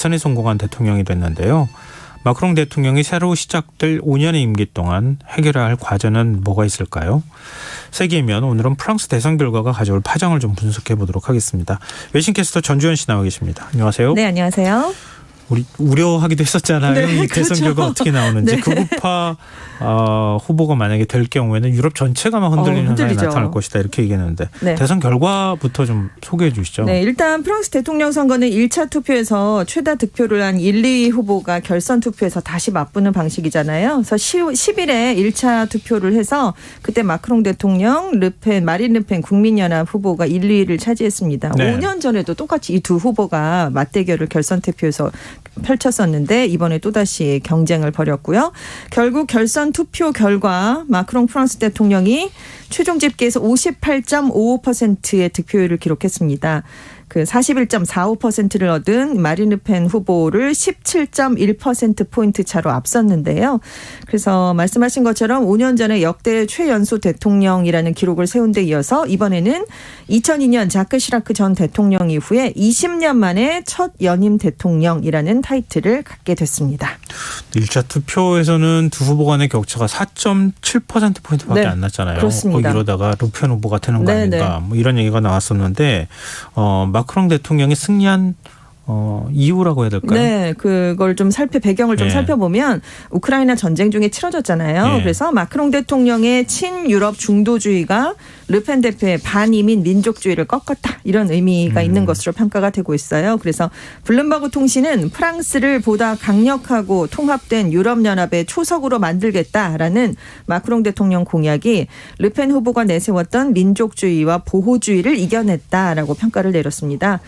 선에 성공한 대통령이 됐는데요. 마크롱 대통령이 새로 시작될 5년의 임기 동안 해결해야 할 과제는 뭐가 있을까요? 세계면 오늘은 프랑스 대선 결과가 가져올 파장을 좀 분석해 보도록 하겠습니다. 외신캐스터 전주현 씨 나와 계십니다. 안녕하세요. 네, 안녕하세요. 우리 우려하기도 했었잖아요. 네, 이 대선 그렇죠. 결과 어떻게 나오는지 네. 극우파 어, 후보가 만약에 될 경우에는 유럽 전체가 막 흔들리는 어, 현상이. 나타날 것이다 이렇게 얘기했는데 네. 대선 결과부터 좀 소개해 주시죠. 네, 일단 프랑스 대통령 선거는 1차 투표에서 최다 득표를 한 1, 2 후보가 결선 투표에서 다시 맞붙는 방식이잖아요. 그래서 10일에 1차 투표를 해서 그때 마크롱 대통령, 르펜, 마린 르펜 국민연합 후보가 1, 2위를 차지했습니다. 네. 5년 전에도 똑같이 이 두 후보가 맞대결을 결선 투표에서 펼쳤었는데 이번에 또다시 경쟁을 벌였고요. 결국 결선 투표 결과 마크롱 프랑스 대통령이 최종 집계에서 58.55%의 득표율을 기록했습니다. 그 41.45%를 얻은 마린 르펜 후보를 17.1% 포인트 차로 앞섰는데요. 그래서 말씀하신 것처럼 5년 전에 역대 최연소 대통령이라는 기록을 세운 데 이어서 이번에는 2002년 자크 시라크 전 대통령 이후에 20년 만에 첫 연임 대통령이라는 타이틀을 갖게 됐습니다. 1차 투표에서는 두 후보 간의 격차가 4.7% 포인트밖에 네, 안 났잖아요. 그렇습니다. 어, 이러다가 루펜 후보가 되는 거 네, 아닌가 뭐 이런 얘기가 나왔었는데 어, 마크롱 대통령이 승리한 어, 이유라고 해야 될까요? 네, 그걸 좀 살펴 배경을 좀 예. 살펴보면 우크라이나 전쟁 중에 치러졌잖아요. 예. 그래서 마크롱 대통령의 친유럽 중도주의가 르펜 대표의 반이민 민족주의를 꺾었다 이런 의미가 음. 있는 것으로 평가가 되고 있어요. 그래서 블룸버그 통신은 프랑스를 보다 강력하고 통합된 유럽 연합의 초석으로 만들겠다라는 마크롱 대통령 공약이 르펜 후보가 내세웠던 민족주의와 보호주의를 이겨냈다라고 평가를 내렸습니다.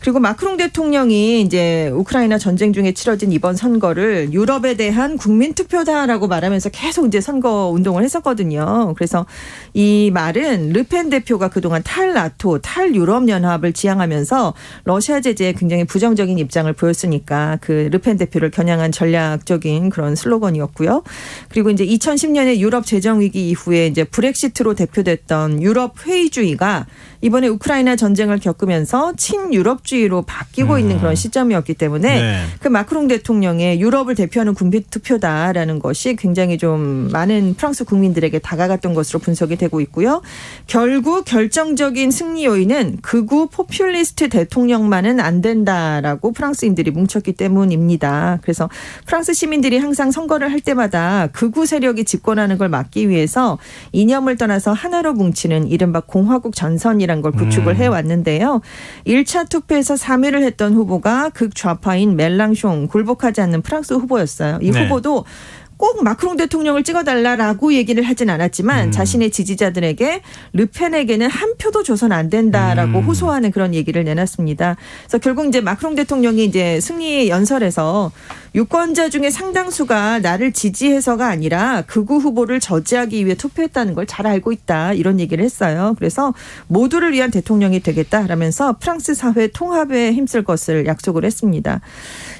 그리고 마크롱 대통령 이 이제 우크라이나 전쟁 중에 치러진 이번 선거를 유럽에 대한 국민 투표다라고 말하면서 계속 이제 선거 운동을 했었거든요. 그래서 이 말은 르펜 대표가 그동안 탈나토, 탈유럽 연합을 지향하면서 러시아 제재에 굉장히 부정적인 입장을 보였으니까 그 르펜 대표를 겨냥한 전략적인 그런 슬로건이었고요. 그리고 이제 2010년에 유럽 재정 위기 이후에 이제 브렉시트로 대표됐던 유럽 회의주의가 이번에 우크라이나 전쟁을 겪으면서 친유럽주의로 바뀌고 음. 있는 그런 시점이었기 때문에 네. 그 마크롱 대통령의 유럽을 대표하는 국민 투표다라는 것이 굉장히 좀 많은 프랑스 국민들에게 다가갔던 것으로 분석이 되고 있고요. 결국 결정적인 승리 요인은 극우 포퓰리스트 대통령만은 안 된다라고 프랑스인들이 뭉쳤기 때문입니다. 그래서 프랑스 시민들이 항상 선거를 할 때마다 극우 세력이 집권하는 걸 막기 위해서 이념을 떠나서 하나로 뭉치는 이른바 공화국 전선이 란 걸 구축을 음. 해왔는데요. 1차 투표에서 3위를 했던 후보가 극좌파인 멜랑숑 굴복하지 않는 프랑스 후보였어요. 이 네. 후보도 꼭 마크롱 대통령을 찍어달라라고 얘기를 하진 않았지만 음. 자신의 지지자들에게 르펜에게는 한 표도 줘선 안 된다라고 음. 호소하는 그런 얘기를 내놨습니다. 그래서 결국 이제 마크롱 대통령이 이제 승리 연설에서 유권자 중에 상당수가 나를 지지해서가 아니라 극우 후보를 저지하기 위해 투표했다는 걸 잘 알고 있다 이런 얘기를 했어요. 그래서 모두를 위한 대통령이 되겠다라면서 프랑스 사회 통합에 힘쓸 것을 약속을 했습니다.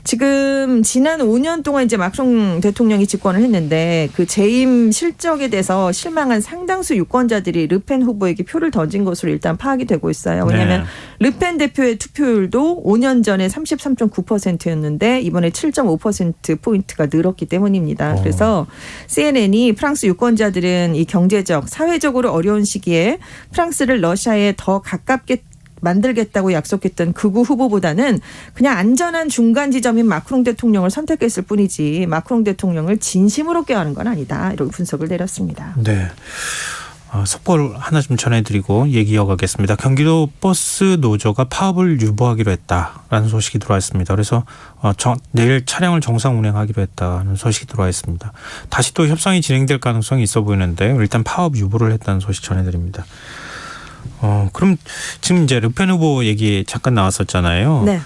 지금 지난 5년 동안 이제 마크롱 대통령이 집권 을 했는데 그 재임 실적에 대해서 실망한 상당수 유권자들이 르펜 후보에게 표를 던진 것으로 일단 파악이 되고 있어요. 왜냐하면 네. 르펜 대표의 투표율도 5년 전에 33.9%였는데 이번에 7.5% 포인트가 늘었기 때문입니다. 어. 그래서 CNN이 프랑스 유권자들은 이 경제적, 사회적으로 어려운 시기에 프랑스를 러시아에 더 가깝게 만들겠다고 약속했던 극우 후보보다는 그냥 안전한 중간 지점인 마크롱 대통령을 선택했을 뿐이지 마크롱 대통령을 진심으로 껴하는 건 아니다. 이렇게 분석을 내렸습니다. 네. 어, 속보를 하나 좀 전해드리고 얘기 이어가겠습니다. 경기도 버스 노조가 파업을 유보하기로 했다라는 소식이 들어왔습니다. 그래서 어, 정- 내일 차량을 정상 운행하기로 했다는 소식이 들어와 있습니다. 다시 또 협상이 진행될 가능성이 있어 보이는데 일단 파업 유보를 했다는 소식 전해드립니다. 어, 그럼 지금 이제 르펜 후보 얘기 잠깐 나왔었잖아요. 네.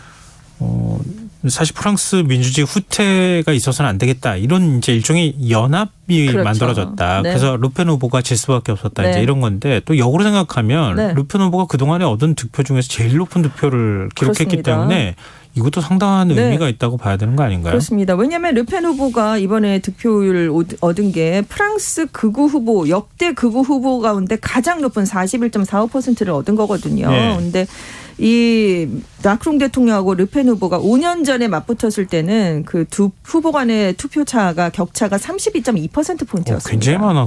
어, 사실 프랑스 민주주의 후퇴가 있어서는 안 되겠다. 이런 이제 일종의 연합이 그렇죠. 만들어졌다. 네. 그래서 루펜 후보가 질 수밖에 없었다. 이제 네. 이런 건데 또 역으로 생각하면 네. 루펜 후보가 그동안에 얻은 득표 중에서 제일 높은 득표를 기록했기 그렇습니다. 때문에 이것도 상당한 네. 의미가 있다고 봐야 되는 거 아닌가요? 그렇습니다. 왜냐하면 르펜 후보가 이번에 득표율 얻- 얻은 게 프랑스 극우 후보 역대 극우 후보 가운데 가장 높은 41.45%를 얻은 거거든요. 네. 근데 이 마크롱 대통령하고 르펜 후보가 5년 전에 맞붙었을 때는 그 두 후보 간의 투표 차가 격차가 32.2% 어, 포인트였습니다. 굉장히 많아.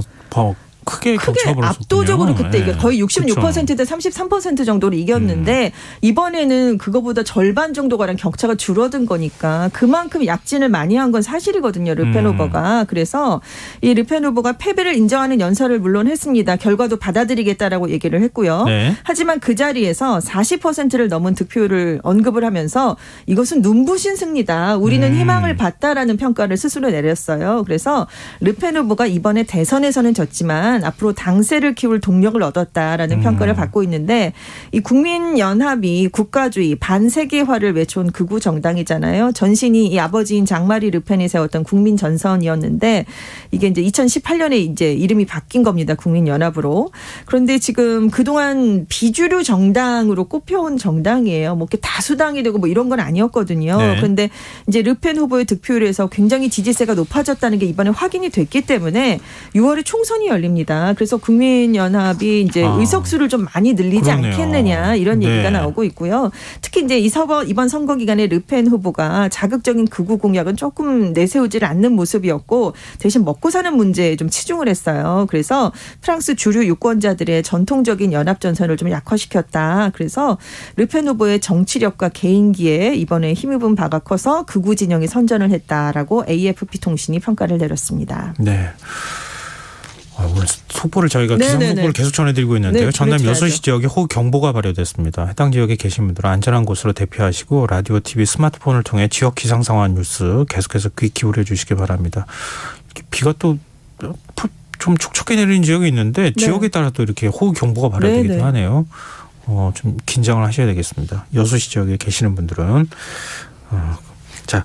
더 크게 크게 압도적으로 그때 이게 거의 66%대 33% 정도로 이겼는데 이번에는 그거보다 절반 정도 가량 격차가 줄어든 거니까 그만큼 약진을 많이 한 건 사실이거든요. 르펜 음. 후보가. 그래서 이 르펜 후보가 패배를 인정하는 연설을 물론 했습니다. 결과도 받아들이겠다라고 얘기를 했고요. 네. 하지만 그 자리에서 40%를 넘은 득표를 언급을 하면서 이것은 눈부신 승리다. 우리는 음. 희망을 봤다라는 평가를 스스로 내렸어요. 그래서 르펜 후보가 이번에 대선에서는 졌지만 앞으로 당세를 키울 동력을 얻었다라는 음. 평가를 받고 있는데 이 국민연합이 국가주의 반세계화를 외쳐온 극우 정당이잖아요. 전신이 이 아버지인 장마리 르펜이 세웠던 국민 전선이었는데 이게 이제 2018년에 이제 이름이 바뀐 겁니다. 국민연합으로. 그런데 지금 그동안 비주류 정당으로 꼽혀온 정당이에요. 뭐 이렇게 다수당이 되고 뭐 이런 건 아니었거든요. 네. 그런데 이제 르펜 후보의 득표율에서 굉장히 지지세가 높아졌다는 게 이번에 확인이 됐기 때문에 6월에 총선이 열립니다. 그래서 국민연합이 이제 아. 의석수를 좀 많이 늘리지 그러네요. 않겠느냐 이런 네. 얘기가 나오고 있고요. 특히 이제 이 서버 이번 선거 기간에 르펜 후보가 자극적인 극우 공약은 조금 내세우지를 않는 모습이었고 대신 먹고 사는 문제에 좀 치중을 했어요. 그래서 프랑스 주류 유권자들의 전통적인 연합 전선을 좀 약화시켰다. 그래서 르펜 후보의 정치력과 개인기에 이번에 힘입은 바가 커서 극우 진영이 선전을 했다라고 AFP 통신이 평가를 내렸습니다. 네. 아, 오늘 속보를 저희가 네, 기상 네, 속보를 네. 계속 전해드리고 있는데요. 네, 전남. 6시 지역에 호우 경보가 발효됐습니다. 해당 지역에 계신 분들은 안전한 곳으로 대피하시고 라디오, TV, 스마트폰을 통해 지역 기상 상황 뉴스 계속해서 귀 기울여 주시기 바랍니다. 비가 또 좀 촉촉히 내리는 지역이 있는데 지역에 따라 또 이렇게 호우 경보가 발효되기도 네, 네. 하네요. 어, 좀 긴장을 하셔야 되겠습니다. 여수시 지역에 계시는 분들은 어, 자,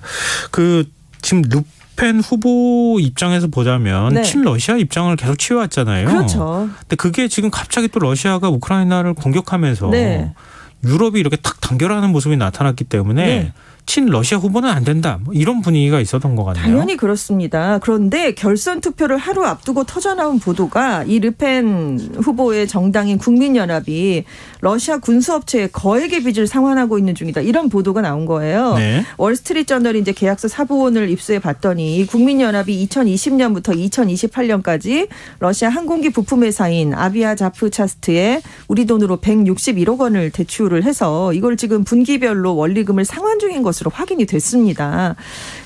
그 지금 루 펜 후보 입장에서 보자면 네. 친러시아 입장을 계속 취해왔잖아요. 그렇죠. 근데 그게 지금 갑자기 또 러시아가 우크라이나를 공격하면서 네. 유럽이 이렇게 탁 단결하는 모습이 나타났기 때문에 네. 친 러시아 후보는 안 된다. 뭐 이런 분위기가 있었던 것 같네요. 당연히 그렇습니다. 그런데 결선 투표를 하루 앞두고 터져나온 보도가 이 르펜 후보의 정당인 국민연합이 러시아 군수업체에 거액의 빚을 상환하고 있는 중이다. 이런 보도가 나온 거예요. 네. 월스트리트저널이 이제 계약서 사부원을 입수해 봤더니 이 국민연합이 2020년부터 2028년까지 러시아 항공기 부품 회사인 아비아 자프차스트에 우리 돈으로 161억 원을 대출을 해서 이걸 지금 분기별로 원리금을 상환 중인 것 으로 확인이 됐습니다.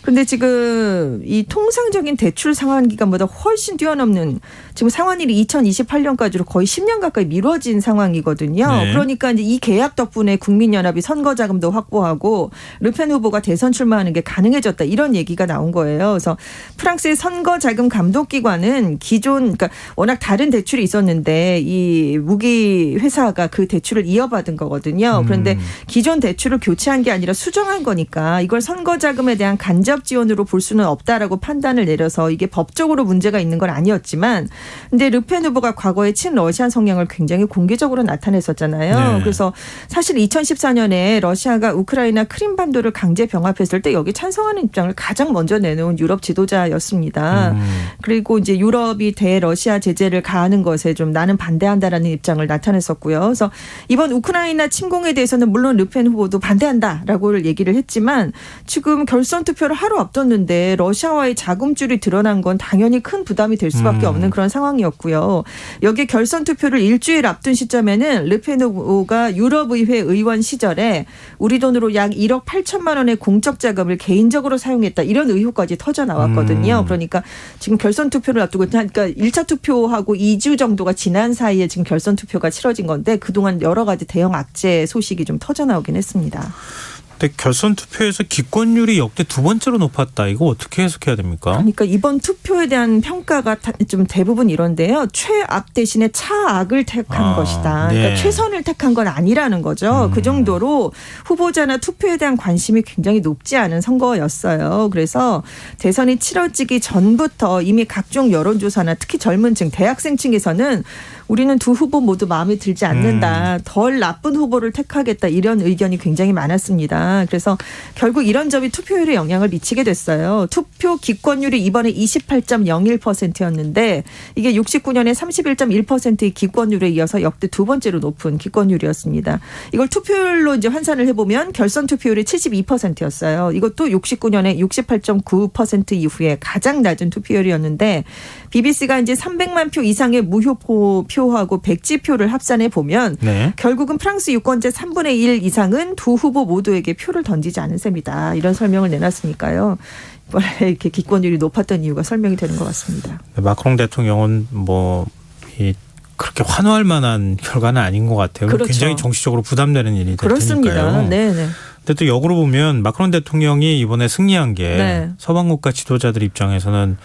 그런데 지금 이 통상적인 대출 상환 기간보다 훨씬 뛰어넘는 지금 상환일이 2028년까지로 거의 10년 가까이 미뤄진 상황이거든요. 네. 그러니까 이제 이 계약 덕분에 국민연합이 선거 자금도 확보하고 르펜 후보가 대선 출마하는 게 가능해졌다 이런 얘기가 나온 거예요. 그래서 프랑스의 선거 자금 감독 기관은 기존 그러니까 워낙 다른 대출이 있었는데 이 무기 회사가 그 대출을 이어받은 거거든요. 그런데 음. 기존 대출을 교체한 게 아니라 수정한 거니까 이걸 선거 자금에 대한 간접 지원으로 볼 수는 없다라고 판단을 내려서 이게 법적으로 문제가 있는 건 아니었지만 근데 르펜 후보가 과거에 친러시아 성향을 굉장히 공개적으로 나타냈었잖아요. 네. 그래서 사실 2014년에 러시아가 우크라이나 크림반도를 강제 병합했을 때 여기 찬성하는 입장을 가장 먼저 내놓은 유럽 지도자였습니다. 음. 그리고 이제 유럽이 대러시아 제재를 가하는 것에 좀 나는 반대한다라는 입장을 나타냈었고요. 그래서 이번 우크라이나 침공에 대해서는 물론 르펜 후보도 반대한다라고 얘기를 했 지만 지금 결선 투표를 하루 앞뒀는데 러시아와의 자금줄이 드러난 건 당연히 큰 부담이 될 수밖에 음. 없는 그런 상황이었고요. 여기 결선 투표를 일주일 앞둔 시점에는 후보가 유럽의회 의원 시절에 우리 돈으로 약 1억 8천만 원의 공적 자금을 개인적으로 사용했다 이런 의혹까지 터져 나왔거든요. 음. 그러니까 지금 결선 투표를 앞두고 그러니까 1차 투표하고 2주 정도가 지난 사이에 지금 결선 투표가 치러진 건데 그동안 여러 가지 대형 악재 소식이 좀 터져 나오긴 했습니다. 근데 결선 투표에서 기권율이 역대 두 번째로 높았다. 이거 어떻게 해석해야 됩니까? 그러니까 이번 투표에 대한 평가가 다- 좀 대부분 이런데요. 최악 대신에 차악을 택한 아, 것이다. 네. 그러니까 최선을 택한 건 아니라는 거죠. 음. 그 정도로 후보자나 투표에 대한 관심이 굉장히 높지 않은 선거였어요. 그래서 대선이 치러지기 전부터 이미 각종 여론조사나 특히 젊은 층, 대학생층에서는 우리는 두 후보 모두 마음에 들지 않는다. 덜 나쁜 후보를 택하겠다. 이런 의견이 굉장히 많았습니다. 그래서 결국 이런 점이 투표율에 영향을 미치게 됐어요. 투표 기권율이 이번에 28.01%였는데 이게 69년에 31.1%의 기권율에 이어서 역대 두 번째로 높은 기권율이었습니다. 이걸 투표율로 이제 환산을 해보면 결선 투표율이 72%였어요. 이것도 69년에 68.9% 이후에 가장 낮은 투표율이었는데 BBC가 이제 300만 표 이상의 무효표 표하고 백지 표를 합산해 보면 네. 결국은 프랑스 유권자 3분의 1 이상은 두 후보 모두에게 표를 던지지 않은 셈이다. 이런 설명을 내놨으니까요. 원래 이렇게 기권율이 높았던 이유가 설명이 되는 것 같습니다. 마크롱 대통령은 뭐 이, 그렇게 환호할 만한 결과는 아닌 것 같아요. 그렇죠. 굉장히 정치적으로 부담되는 일이 될 그렇습니다. 네, 네. 근데 또 역으로 보면 마크롱 대통령이 이번에 승리한 게 네. 서방 국가 지도자들 입장에서는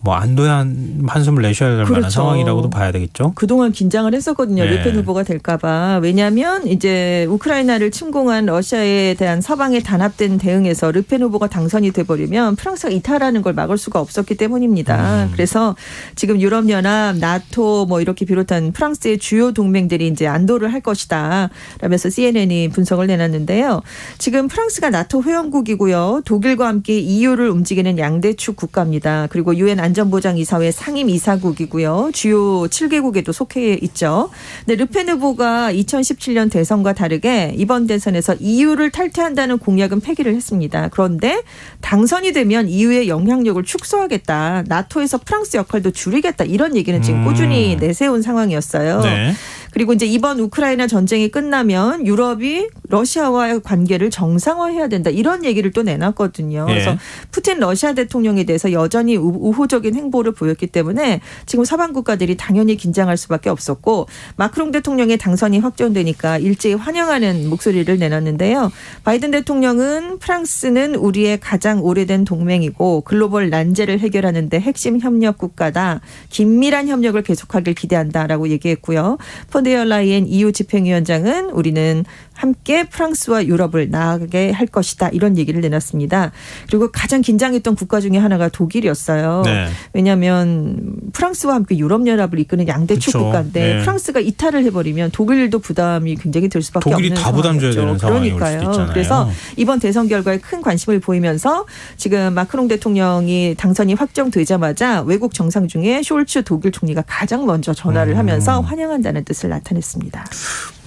뭐 안도의 한, 한숨을 내셔야 될 만한 그렇죠. 상황이라고도 봐야 되겠죠. 그동안 긴장을 했었거든요. 네. 르펜 후보가 될까봐. 왜냐하면 이제 우크라이나를 침공한 러시아에 대한 서방의 단합된 대응에서 르펜 후보가 당선이 돼버리면 프랑스가 이탈하는 걸 막을 수가 없었기 때문입니다. 음. 그래서 지금 유럽연합, 나토 뭐 이렇게 비롯한 프랑스의 주요 동맹들이 이제 안도를 할 것이다. 라면서 CNN이 분석을 내놨는데요. 지금 프랑스가 나토 회원국이고요. 독일과 함께 EU를 움직이는 양대축 국가입니다. 그리고 유엔 안전 보장이사회 상임 이사국이고요. 주요 7개국에도 속해 있죠. 근데 르펜 후보가 2017년 대선과 다르게 이번 대선에서 EU를 탈퇴한다는 공약은 폐기를 했습니다. 그런데 당선이 되면 EU의 영향력을 축소하겠다. 나토에서 프랑스 역할도 줄이겠다. 이런 얘기는 지금 음. 꾸준히 내세운 상황이었어요. 네. 그리고 이제 이번 우크라이나 전쟁이 끝나면 유럽이 러시아와의 관계를 정상화해야 된다. 이런 얘기를 또 내놨거든요. 예. 그래서 푸틴 러시아 대통령에 대해서 여전히 우- 우호적인 행보를 보였기 때문에 지금 서방 국가들이 당연히 긴장할 수밖에 없었고 마크롱 대통령의 당선이 확정되니까 일제히 환영하는 목소리를 내놨는데요. 바이든 대통령은 프랑스는 우리의 가장 오래된 동맹이고 글로벌 난제를 해결하는데 핵심 협력 국가다. 긴밀한 협력을 계속하길 기대한다라고 얘기했고요. 폰데어 라이엔 EU 집행위원장은 우리는 함께 프랑스와 유럽을 나아가게 할 것이다. 이런 얘기를 내놨습니다. 그리고 가장 긴장했던 국가 중에 하나가 독일이었어요. 네. 왜냐하면 프랑스와 함께 유럽 연합을 이끄는 양대축 그쵸. 국가인데 네. 프랑스가 이탈을 해버리면 독일도 부담이 굉장히 될 수밖에 독일이 없는 다 부담 줘야. 되는 상황이 그러니까요. 그래서 이번 대선 결과에 큰 관심을 보이면서 지금 마크롱 대통령이 당선이 확정되자마자 외국 정상 중에 숄츠 독일 총리가 가장 먼저 전화를 음. 하면서 환영한다는 뜻을 나타냈습니다.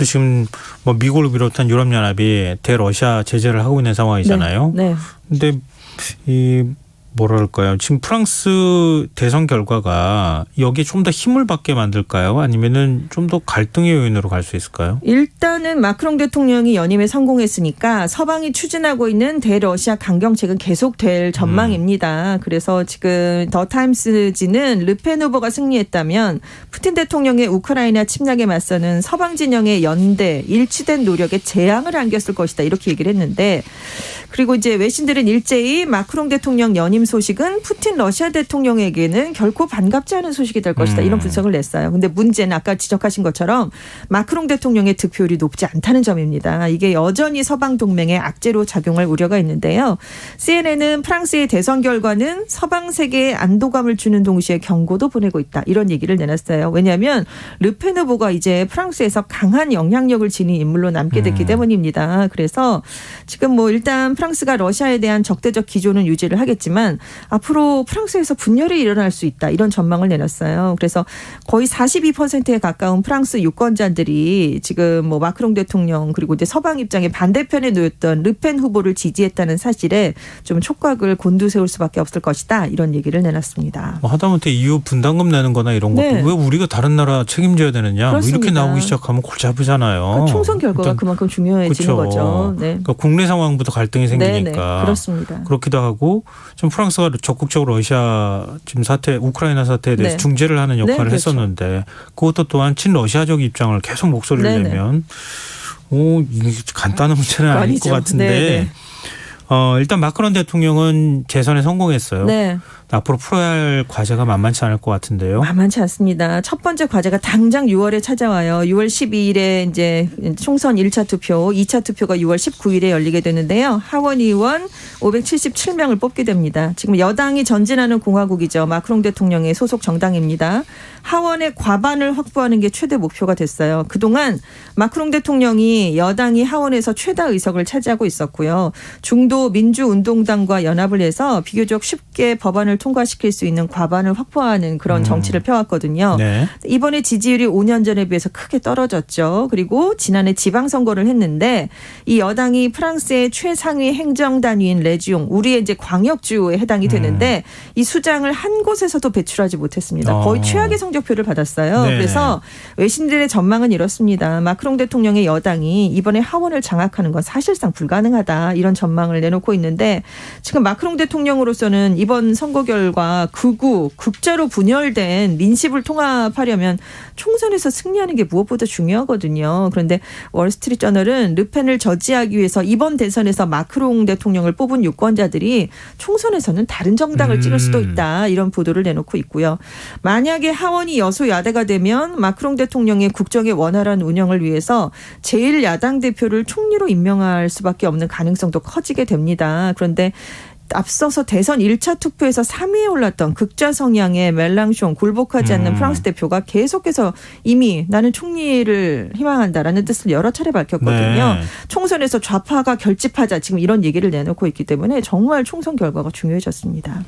근데 지금 뭐 미국을 비롯한 유럽 연합이 대러시아 제재를 하고 있는 상황이잖아요. 네. 네. 근데 이 뭐랄까요? 지금 프랑스 대선 결과가 여기에 좀 더 힘을 받게 만들까요? 아니면은 좀 더 갈등의 요인으로 갈 수 있을까요? 일단은 마크롱 대통령이 연임에 성공했으니까 서방이 추진하고 있는 대러시아 강경책은 계속될 전망입니다. 그래서 지금 더 타임스지는 르펜 후보가 승리했다면 푸틴 대통령의 우크라이나 침략에 맞서는 서방 진영의 연대 일치된 노력에 재앙을 안겼을 것이다 이렇게 얘기를 했는데 그리고 이제 외신들은 일제히 마크롱 대통령 연임 소식은 푸틴 러시아 대통령에게는 결코 반갑지 않은 소식이 될 것이다 이런 음. 분석을 냈어요. 근데 문제는 아까 지적하신 것처럼 마크롱 대통령의 득표율이 높지 않다는 점입니다. 이게 여전히 서방 동맹의 악재로 작용할 우려가 있는데요. CNN은 프랑스의 대선 결과는 서방 세계에 안도감을 주는 동시에 경고도 보내고 있다. 이런 얘기를 내놨어요. 왜냐하면 르펜 후보가 이제 프랑스에서 강한 영향력을 지닌 인물로 남게 됐기 음. 때문입니다. 그래서 지금 뭐 일단 프랑스가 러시아에 대한 적대적 기조는 유지를 하겠지만 앞으로 프랑스에서 분열이 일어날 수 있다. 이런 전망을 내놨어요. 그래서 거의 42%에 가까운 프랑스 유권자들이 지금 뭐 마크롱 대통령 그리고 이제 서방 입장의 반대편에 놓였던 르펜 후보를 지지했다는 사실에 좀 촉각을 곤두세울 수밖에 없을 것이다. 이런 얘기를 내놨습니다. 뭐 하다못해 EU 분담금 내는 거나 이런 것도 네. 왜 우리가 다른 나라 책임져야 되느냐 뭐 이렇게. 나오기 시작하면 골치 아프잖아요. 그러니까 총선 결과가 일단 그만큼 중요해지는 그렇죠. 거죠. 네. 그러니까 국내 상황부터 갈등이. 생기니까 그렇습니다. 그렇기도 하고 좀 프랑스가 적극적으로 러시아 지금 사태 우크라이나 사태에 대해서 네. 중재를 하는 역할을 네, 그렇죠. 했었는데 그것도 또한 친러시아적 입장을 계속 목소리를 네, 네. 내면 오 이게 간단한 문제는 아닐 것. 같은데 네, 네. 어, 일단 마크론 대통령은 재선에 성공했어요. 네. 앞으로 풀어야 할 과제가 만만치 않을 것 같은데요. 만만치 않습니다. 첫 번째 과제가 당장 6월에 찾아와요. 6월 12일에 이제 총선 1차 투표, 2차 투표가 6월 19일에 열리게 되는데요. 하원 의원 577명을 뽑게 됩니다. 지금 여당이 전진하는 공화국이죠. 마크롱 대통령의 소속 정당입니다. 하원의 과반을 확보하는 게 최대 목표가 됐어요. 그동안 마크롱 대통령이 여당이 하원에서 최다 의석을 차지하고 있었고요. 중도 민주운동당과 연합을 해서 비교적 쉽게 법안을 통과시킬 수 있는 과반을 확보하는 그런 정치를 펴왔거든요. 네. 이번에 지지율이 5년 전에 비해서 크게 떨어졌죠. 그리고 지난해 지방선거를 했는데 이 여당이 프랑스의 최상위 행정단위인 레 지용, 우리의 이제 광역주에 해당이 되는데 이 수장을 한 곳에서도 배출하지 못했습니다. 거의 어. 최악의 성적표를 받았어요. 네. 그래서 외신들의 전망은 이렇습니다. 마크롱 대통령의 여당이 이번에 하원을 장악하는 건 사실상 불가능하다 이런 전망을 내놓고 있는데 지금 마크롱 대통령으로서는 이번 선거 결과 극우 극자로 분열된 민심을 통합하려면 총선에서 승리하는 게 무엇보다 중요하거든요. 그런데 월스트리트 저널은 르펜을 저지하기 위해서 이번 대선에서 마크롱 대통령을 뽑은 유권자들이 총선에서는 다른 정당을 음. 찍을 수도 있다 이런 보도를 내놓고 있고요. 만약에 하원이 여소야대가 되면 마크롱 대통령의 국정의 원활한 운영을 위해서 제1야당 대표를 총리로 임명할 수밖에 없는 가능성도 커지게 됩니다. 그런데 앞서서 대선 1차 투표에서 3위에 올랐던 극좌 성향의 멜랑숑 굴복하지 않는 음. 프랑스 대표가 계속해서 이미 나는 총리를 희망한다라는 뜻을 여러 차례 밝혔거든요. 네. 총선에서 좌파가 결집하자 지금 이런 얘기를 내놓고 있기 때문에 정말 총선 결과가 중요해졌습니다.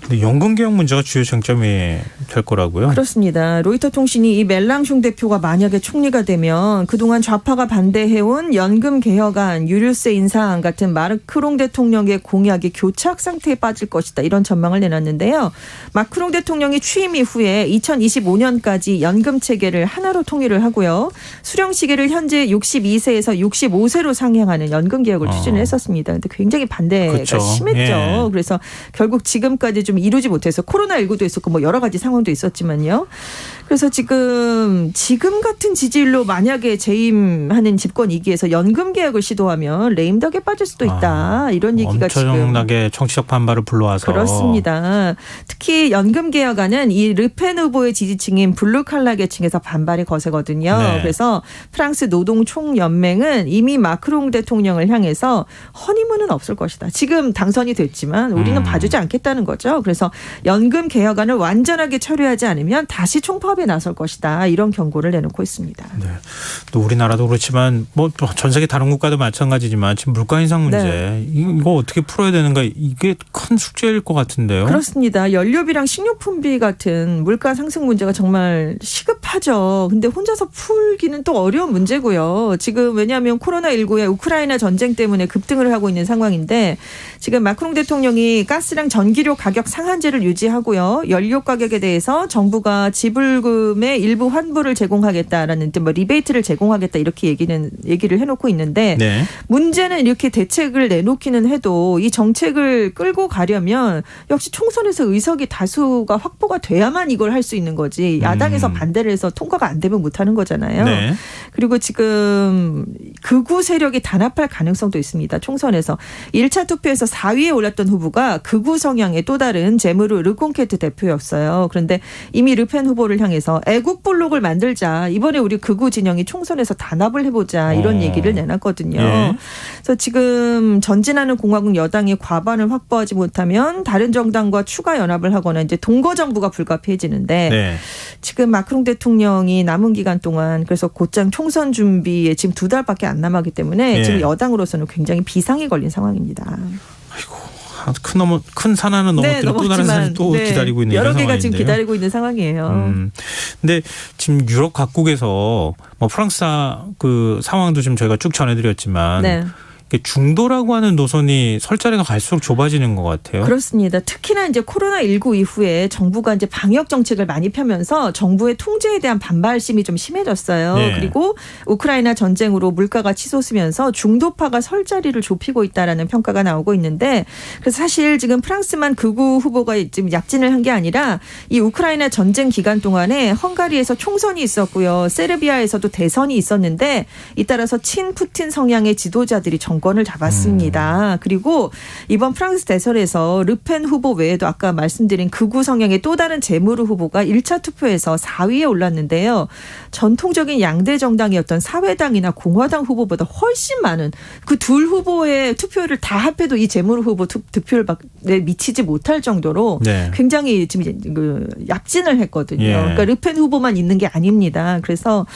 근데 연금 개혁 문제가 주요 쟁점이 될 거라고요. 그렇습니다. 로이터 통신이 이 멜랑숑 대표가 만약에 총리가 되면 그동안 좌파가 반대해온 연금 개혁안, 유류세 인상 같은 마크롱 대통령의 공약이 교착 상태에 빠질 것이다. 이런 전망을 내놨는데요. 마크롱 대통령이 취임 이후에 2025년까지 연금 체계를 하나로 통일을 하고요. 수령 시기를 현재 62세에서 65세로 상향하는 연금 개혁을 어. 추진을 했었습니다. 근데 굉장히 반대가 그렇죠. 심했죠. 예. 그래서 결국 지금까지 좀 이루지 못해서 코로나19도 있었고 뭐 여러 가지 상황도 있었지만요. 그래서 지금 지금 같은 지지율로 만약에 재임하는 집권 이기에서 연금 개혁을 시도하면 레임덕에 빠질 수도 있다. 아, 이런 얘기가 지금 엄청나게 정치적 반발을 불러와서 그렇습니다. 특히 연금 개혁안은 이 르펜 후보의 지지층인 블루 칼라 계층에서 반발이 거세거든요. 네. 그래서 프랑스 노동 총연맹은 이미 마크롱 대통령을 향해서 허니문은 없을 것이다. 지금 당선이 됐지만 우리는 음. 봐주지 않겠다는 거죠. 그래서 연금 개혁안을 완전하게 처리하지 않으면 다시 총파업에 나설 것이다. 이런 경고를 내놓고 있습니다. 네. 또 우리나라도 그렇지만 뭐 전 세계 다른 국가도 마찬가지지만 지금 물가 인상 문제 네. 이거 어떻게 풀어야 되는가 이게 큰 숙제일 것 같은데요. 그렇습니다. 연료비랑 식료품비 같은 물가 상승 문제가 정말 시급하죠. 근데 혼자서 풀기는 또 어려운 문제고요. 지금 왜냐하면 코로나19의 우크라이나 전쟁 때문에 급등을 하고 있는 상황인데 지금 마크롱 대통령이 가스랑 전기료 가격 상한제를 유지하고요. 연료 가격에 대해서 정부가 지불금의 일부 환불을 제공하겠다라는 뭐 리베이트를 제공하겠다 이렇게 얘기는 얘기를 해놓고 있는데 네. 문제는 이렇게 대책을 내놓기는 해도 이 정책을 끌고 가려면 역시 총선에서 의석이 다수가 확보가 돼야만 이걸 할 수 있는 거지 야당에서 음. 반대를 해서 통과가 안 되면 못 하는 거잖아요. 네. 그리고 지금 극우 세력이 단합할 가능성도 있습니다. 총선에서 1차 투표에서 4위에 올랐던 후보가 극우 성향의 또 다른 제무르 르콩케트 대표였어요. 그런데 이미 르펜 후보를 향해서 애국 블록을 만들자. 이번에 우리 극우 진영이 총선에서 단합을 해보자. 이런 어. 얘기를 내놨거든요. 예. 그래서 지금 전진하는 공화국 여당이 과반을 확보하지 못하면 다른 정당과 추가 연합을 하거나 이제 동거 정부가 불가피해지는데 네. 지금 마크롱 대통령이 남은 기간 동안 그래서 곧장 총선 준비에 지금 두 달밖에 안 남았기 때문에 예. 지금 여당으로서는 굉장히 비상이 걸린 상황입니다. 아, 큰 넘어 큰산 하나 넘었더니 또 다른 산이 또 네, 기다리고 있는 여러 개가 지금 상황인데요. 기다리고 있는 상황이에요. 음. 근데 지금 유럽 각국에서 뭐 프랑스 그 상황도 지금 저희가 쭉 전해드렸지만 네. 중도라고 하는 노선이 설 자리가 갈수록 좁아지는 것 같아요. 그렇습니다. 특히나 이제 코로나 19 이후에 정부가 이제 방역 정책을 많이 펴면서 정부의 통제에 대한 반발심이 좀 심해졌어요. 네. 그리고 우크라이나 전쟁으로 물가가 치솟으면서 중도파가 설 자리를 좁히고 있다라는 평가가 나오고 있는데 그래서 사실 지금 프랑스만 극우 후보가 지금 약진을 한 게 아니라 이 우크라이나 전쟁 기간 동안에 헝가리에서 총선이 있었고요. 세르비아에서도 대선이 있었는데 이 따라서 친 푸틴 성향의 지도자들이 정부 정권을 잡았습니다. 그리고 이번 프랑스 대선에서 르펜 후보 외에도 아까 말씀드린 극우 성향의 또 다른 제무르 후보가 1차 투표에서 4위에 올랐는데요. 전통적인 양대 정당이었던 사회당이나 공화당 후보보다 훨씬 많은 그 둘 후보의 투표율을 다 합해도 이 제무르 후보 투, 득표율에 미치지 못할 정도로 네. 굉장히 지금 그 얍진을 했거든요. 예. 그러니까 르펜 후보만 있는 게 아닙니다. 그래서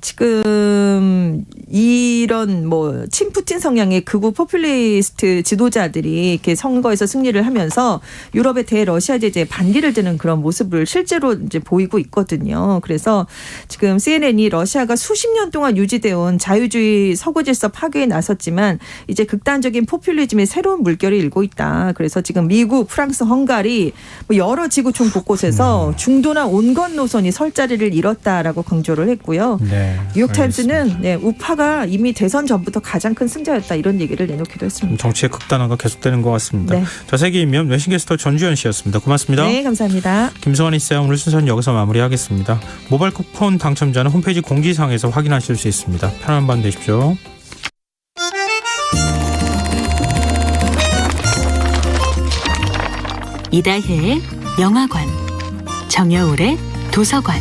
지금 이런 뭐 친푸틴 성향 의 극우 포퓰리스트 지도자들이 이렇게 선거에서 승리를 하면서 유럽의 대러시아 제재에 반기를 드는 그런 모습을 실제로 이제 보이고 있거든요. 그래서 지금 CNN이 러시아가 수십 년 동안 유지되어 온 자유주의 서구 질서 파괴에 나섰지만 이제 극단적인 포퓰리즘의 새로운 물결이 일고 있다. 그래서 지금 미국, 프랑스, 헝가리 뭐 여러 지구촌 곳곳에서 중도나 온건 노선이 설 자리를 잃었다라고 강조를 했고요. 네. 뉴욕타임스는 네, 우파가 이미 대선 전부터 가장 큰 승자였다 이런 얘기를 내놓기도 했습니다. 정치의 극단화가 계속되는 것 같습니다. 네. 자, 세계인면 외신캐스터 전주현 씨였습니다. 고맙습니다. 네, 감사합니다. 김성환 이사요 오늘 순서는 여기서 마무리하겠습니다. 모바일 쿠폰 당첨자는 홈페이지 공지사항에서 확인하실 수 있습니다. 편안한 밤 되십시오. 이다혜의 영화관, 정여울의 도서관.